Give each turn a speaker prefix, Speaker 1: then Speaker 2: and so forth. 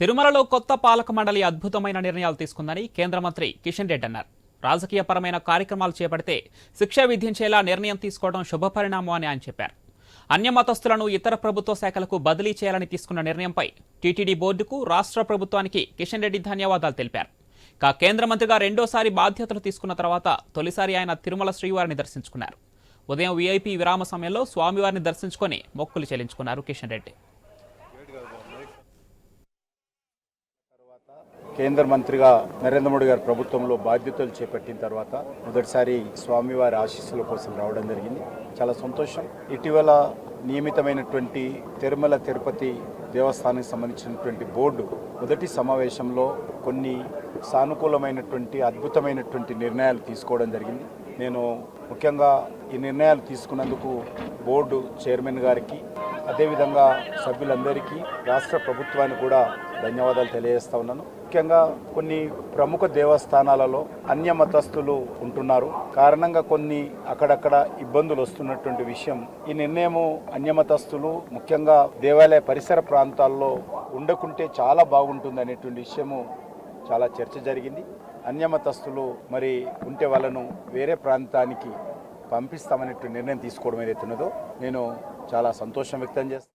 Speaker 1: తిరుమలలో కొత్త పాలక మండలి అద్భుతమైన నిర్ణయాలు తీసుకుందని కేంద్ర మంత్రి కిషన్ రెడ్డి అన్నారు. రాజకీయపరమైన కార్యక్రమాలు చేపడితే శిక్ష విధించేలా నిర్ణయం తీసుకోవడం శుభపరిణామం అని ఆయన చెప్పారు. అన్య మతస్థులను ఇతర ప్రభుత్వ శాఖలకు బదిలీ చేయాలని తీసుకున్న నిర్ణయంపై టీటీడీ బోర్డుకు రాష్ట్ర ప్రభుత్వానికి కిషన్ రెడ్డి ధన్యవాదాలు తెలిపారు. కా కేంద్ర మంత్రిగా రెండోసారి బాధ్యతలు తీసుకున్న తర్వాత తొలిసారి ఆయన తిరుమల శ్రీవారిని దర్శించుకున్నారు. ఉదయం వీఐపీ విరామ సమయంలో స్వామివారిని దర్శించుకొని మొక్కులు చెల్లించుకున్నారు కిషన్ రెడ్డి.
Speaker 2: కేంద్ర మంత్రిగా నరేంద్ర మోడీ గారి ప్రభుత్వంలో బాధ్యతలు చేపట్టిన తర్వాత మొదటిసారి స్వామివారి ఆశీస్సుల కోసం రావడం జరిగింది. చాలా సంతోషం. ఇటీవల నియమితమైనటువంటి తిరుమల తిరుపతి దేవస్థానానికి సంబంధించినటువంటి బోర్డు మొదటి సమావేశంలో కొన్ని సానుకూలమైనటువంటి అద్భుతమైనటువంటి నిర్ణయాలు తీసుకోవడం జరిగింది. నేను ముఖ్యంగా ఈ నిర్ణయాలు తీసుకున్నందుకు బోర్డు చైర్మన్ గారికి అదేవిధంగా సభ్యులందరికీ రాష్ట్ర ప్రభుత్వానికి కూడా ధన్యవాదాలు తెలియజేస్తా ఉన్నాను. ముఖ్యంగా కొన్ని ప్రముఖ దేవస్థానాలలో అన్య మతస్థులు ఉంటున్నారు. కారణంగా కొన్ని అక్కడక్కడ ఇబ్బందులు వస్తున్నటువంటి విషయం ఈ నిర్ణయము అన్యమతస్థులు ముఖ్యంగా దేవాలయ పరిసర ప్రాంతాల్లో ఉండకుంటే చాలా బాగుంటుంది అనేటువంటి విషయము చాలా చర్చ జరిగింది. అన్యమతస్థులు మరి ఉంటే వాళ్ళను వేరే ప్రాంతానికి పంపిస్తామనే నిర్ణయం తీసుకోవడం ఏదైతే ఉన్నదో నేను చాలా సంతోషం వ్యక్తం చేస్తాను